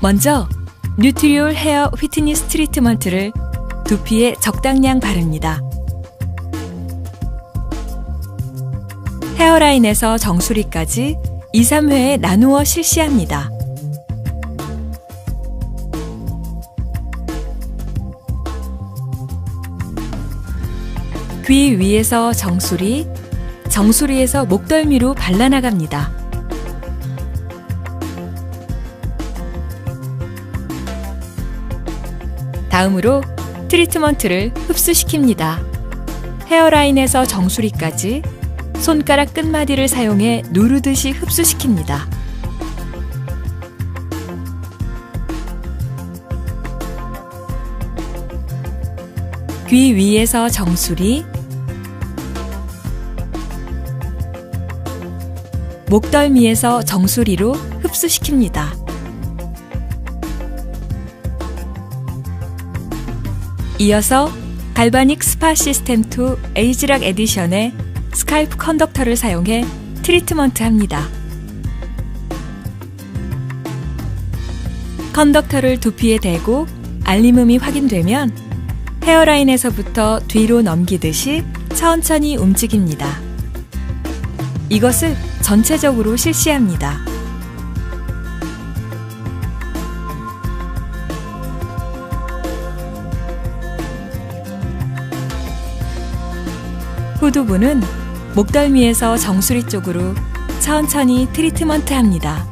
먼저 뉴트리올 헤어 휘트니스 트리트먼트를 두피에 적당량 바릅니다. 헤어라인에서 정수리까지 2, 3회에 나누어 실시합니다. 귀 위에서 정수리, 정수리에서 목덜미로 발라나갑니다. 다음으로 트리트먼트를 흡수시킵니다. 헤어라인에서 정수리까지 손가락 끝마디를 사용해 누르듯이 흡수시킵니다. 귀 위에서 정수리, 목덜미에서 정수리로 흡수시킵니다. 이어서 갈바닉 스파 시스템 2 에이지락 에디션의 스칼프 컨덕터를 사용해 트리트먼트 합니다. 컨덕터를 두피에 대고 알림음이 확인되면 헤어라인에서부터 뒤로 넘기듯이 천천히 움직입니다. 이것을 전체적으로 실시합니다. 후두부는 목덜미에서 정수리 쪽으로 천천히 트리트먼트 합니다.